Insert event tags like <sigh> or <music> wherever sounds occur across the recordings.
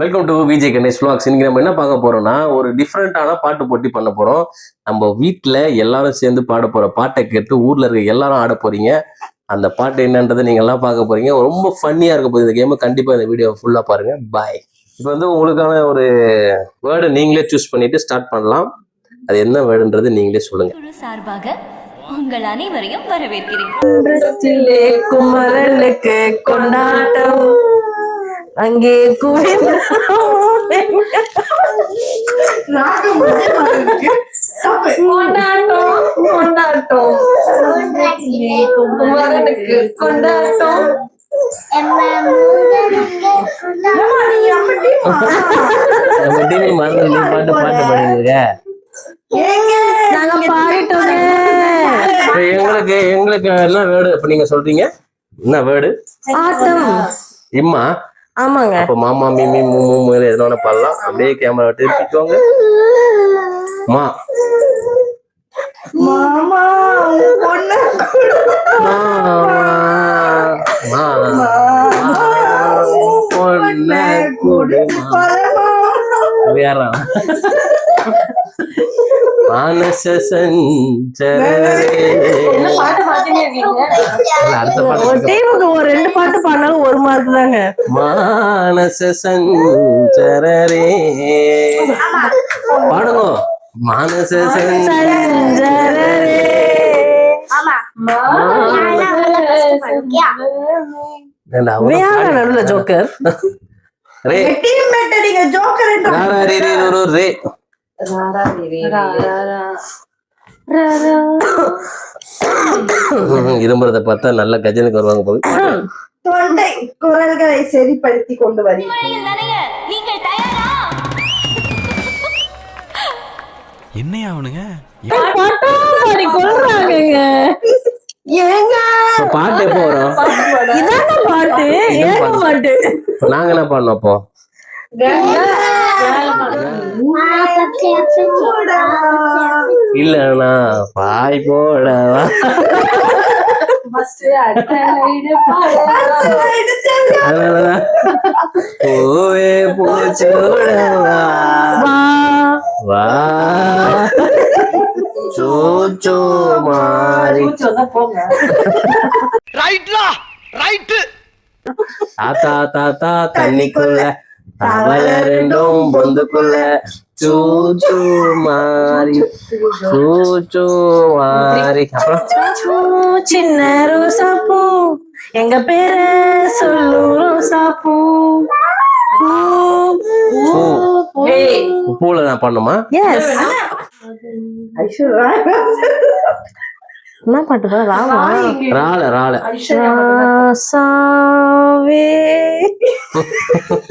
Welcome to Vijay Ganesh vlogs. இன்னைக்கு நம்ம என்ன பார்க்க போறோம்னா ஒரு டிஃப்ரெண்டான பாட்டு போட்டி பண்ண போறோம். நம்ம வீட்ல எல்லாரும் சேர்ந்து பாட போற பாட்டை கேட்டு ஊர்ல இருக்க எல்லாரும் ஆட போறீங்க. அந்த பாட்டு என்னன்றதை நீங்க எல்லாம் பார்க்க போறீங்க. ரொம்ப ஃபன்னியா இருக்க போகுது இந்த கேம் கண்டிப்பா இந்த வீடியோ ஃபுல்லா பாருங்க. பாய் இப்போ வந்து உங்களுக்கான ஒரு வேர்டு நீங்களே சூஸ் பண்ணிட்டு ஸ்டார்ட் பண்ணலாம். அது என்ன வேர்டுன்றது நீங்களே சொல்லுங்க. சார்பாக உங்கள் அனைவரையும் வரவேற்கிறேன். குன்றத்திலே குமரனுக்கு கொண்டாட்டம். அங்கே குவிந்த கொண்டாட்டம் குமரனுக்கு மறந்து பாட்டு பாட்டு பாடிங்க எங்களுக்கு எங்களுக்கு என்ன வேர்டு இப்போ நீங்க சொல்றீங்க? என்ன வேர்டு? ஆட்டம். இம்மா. ஆமாங்க. அப்ப மாமா மிமி மூமு மூணு எதுனா பண்ணலாம். அப்படியே கேமரா திருப்பிக்கோங்க மா. மாமா பொண்ணு மா. பொண்ண குடுமா வேற. மானச ஒரு ஒரு ரெண்டு பாட்டு பாடினாலும் ஒரு மார்க் தாங்க. மானச சஞ்சரரே பாடுங்க. மானச சஞ்ச சஞ்சரரே. நடுவுல ஜோக்கர். ரே. ராரா ரே. இரும்புறத பார்த்தா நல்ல கஜனுக்கு வருவாங்க போது தொண்டை குரல்களை சரிப்படுத்தி கொண்டு தயாரா என்னையா அவனுங்க? பாட்டு எப்போ வரும்? பாட்டு நாங்க என்ன பண்ணோம் அப்போ? இல்லண்ணா பாய் போடவா? பூவே பூச்சோடவா? வா. வா சோச்சோ மாறி. தாத்தா தாத்தா தண்ணிக்குள்ள. தவள ரெண்டும் பொந்துக்குள்ள சூச்சு மாறி சூச்சு மாறி. அப்புறம்? சின்ன ரோசா பூ எங்க பேர சொல்லு ரோசா பூ. பூல நான் பண்ணுமா எஸ் என்ன பாட்டு பாரு ராமா ராள ராள. ராசாவே. <laughs>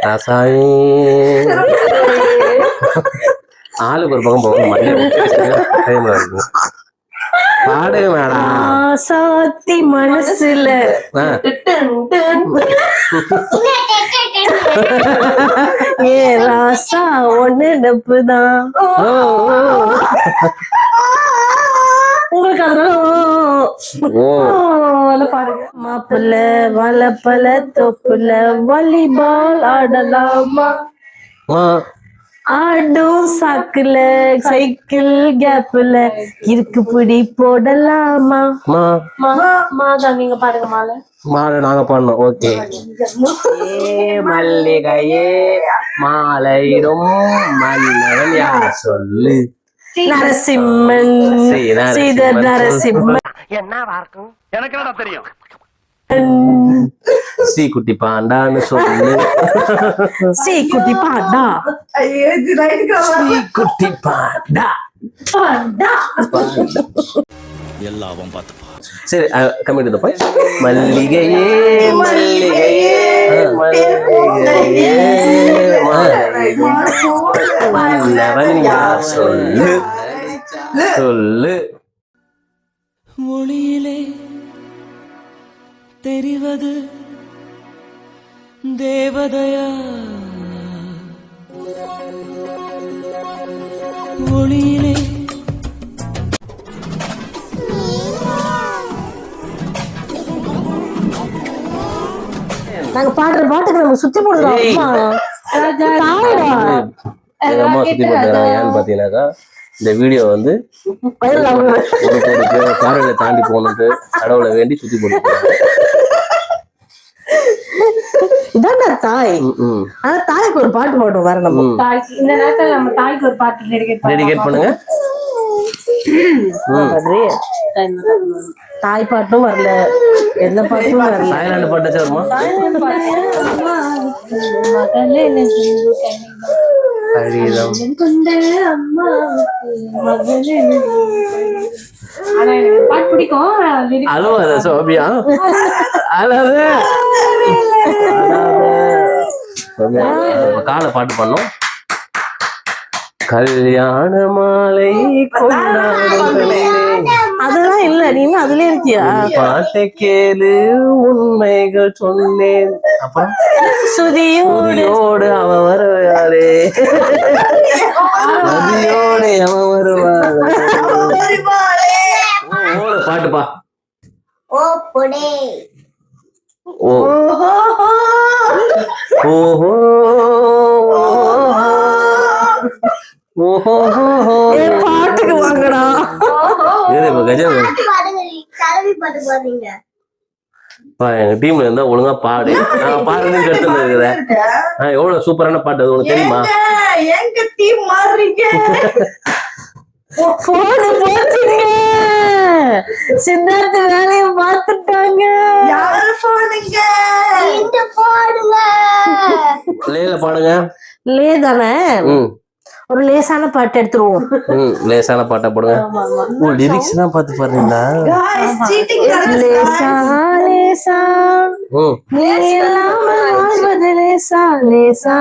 ரசாயி. ஆளுக்கு ஒரு பக்கம் போகும் மண்டை இருக்கும். மேடம் ஆசாத்தி மனசுல. ஏ ராசா ஒண்ணு நப்புதான். உங்களுக்கு அதனால ஓ பாருங்க. மாப்பிள்ள வளப்பல தொப்புல வாலிபால் ஆடலாமா? ஆ, ஆடும் சாக்குல சைக்கிள் கேப்ல இருக்கு பிடி போடலாமா? மா. மாதா நீங்க பாருங்க மாலை. மாலை நாங்க பண்ணோம் ஓகே. ஏ மல்லிகையே மாலையிடும் மன்னவன் யார் சொல்லு. நரசிம்மன். ஸ்ரீ நரசிம்மன். நரசிம்மன். எனக்கு என்னடா தெரியும். ஸ்ரீ குட்டி பாண்டான்னு சொல்லு. ஸ்ரீ குட்டி பாண்டா. ஸ்ரீ குட்டி பாண்டா. பாண்டா. எல்லாம் பார்த்துப்பா. சரி கம்மி டு பாய் மல்லிகையே மல்லிகையே மல்லிகையே சொல்லு சொல்லு. ஒளியிலே தெரிவது தேவதையா? நாங்க பாடுற பாட்டுக்கு நம்ம சுத்தி போடுறோம் ஏன்னு பாத்தீங்கன்னாக்கா இந்த வீடியோ வந்து காரையில தாண்டி போகணுன்ட்டு கடவுளை வேண்டி சுத்தி போட்டு இதான்டா தாய். ஆனா தாய்க்கு ஒரு பாட்டு பாடுவோம் வர நம்ம. இந்த நேரத்துல நம்ம தாய்க்கு ஒரு பாட்டு டெடிகேட் பண்ணுங்க. தாய் பாட்டும் வரல. எந்த பாட்டும் வரல. தாய்லாந்து பாட்டு வருமா? பாட்டு. பிடிக்கும். அழுவாத சோபியா. அழாத காலை பாட்டு பண்ணோம் கல்யாண மாலை. அதெல்லாம் இல்ல நீ இன்னும் அதுலயே இருக்கியா? பாட்டை கேளு உண்மைகள் சொன்னேன். அப்புறம்? சுதியோடு. அவ வருவாரே நதியோடு அவன் வருவாரே பாட்டுப்பா ஓ பொடே. ஓ. ஓஹோ. ஓஹோ. ஏ பாட்டுக்கு வாங்கடா. எங்க டீம்ல இருந்தா ஒழுங்கா பாடு. நான் பாடுறதுக்கு எடுத்துட்டு இருக்கிறேன் ஆ, எவ்வளவு சூப்பரான பாட்டு அது உனக்கு தெரியுமா? எங்க டீம் மாறுறீங்க? போன போச்சுங்க. சித்தார்த்த வேலையை பார்த்துட்டாங்க. யாரு போனுங்க போடுங்க லேல பாடுங்க. லே தானே? ஒரு லேசான பாட்டு எடுத்துருவோம். ம் லேசான பாட்டா போடுங்க. ஓ லிரிக்ஸ் பாடுறீங்களா? Guys cheating லேசா லேசா. ம் நீ இல்லாம வாழ்வது லேசா லேசா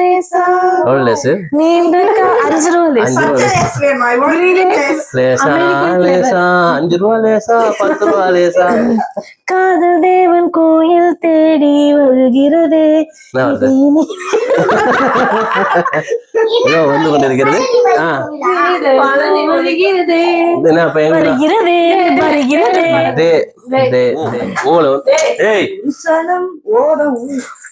லேசா. எவ்வளவு லேசு அஞ்சு ரூபா லேசா லேசு. அஞ்சு ரூபா லேசா பத்து ரூபா லேசா காதல் தேவன் கோயில் தேடி வருகிறதே ஏதோ வந்து கொண்டிருக்கிறது வருகிறது வருகிறதே வருகிறதே டே டே டே ஓல ஏய் சனம்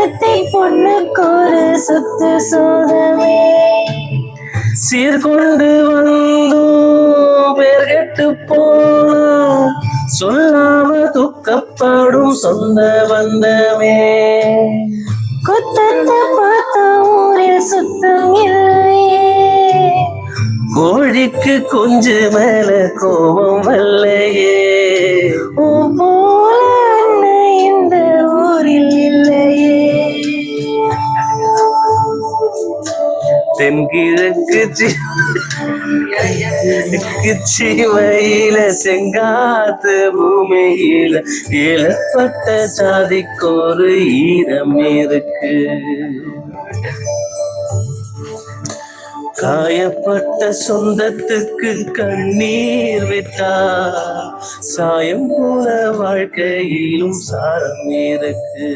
தெக்கத்தை பொண்ணுக்கு ஒரு சொத்து சோதமே சீர்கொண்டு வந்தும் பேர் கெட்டு போனும். சொல்லாம துக்கப்படும் சொந்த பந்தமே. குத்தத்தை பார்த்த ஊரில் சுத்தம் கோழிக்கு குஞ்சு மேல கோபம் வல்லையே தென்கிழக்கு சி- சீமையில செங்காத்து பூமியில இழப்பட்ட சாதிக்கொரு ஈரம் இருக்கு. காயப்பட்ட சொந்தத்துக்கு கண்ணீர் விட்டா சாயம் போல வாழ்க்கையிலும் சாரம் இருக்கு.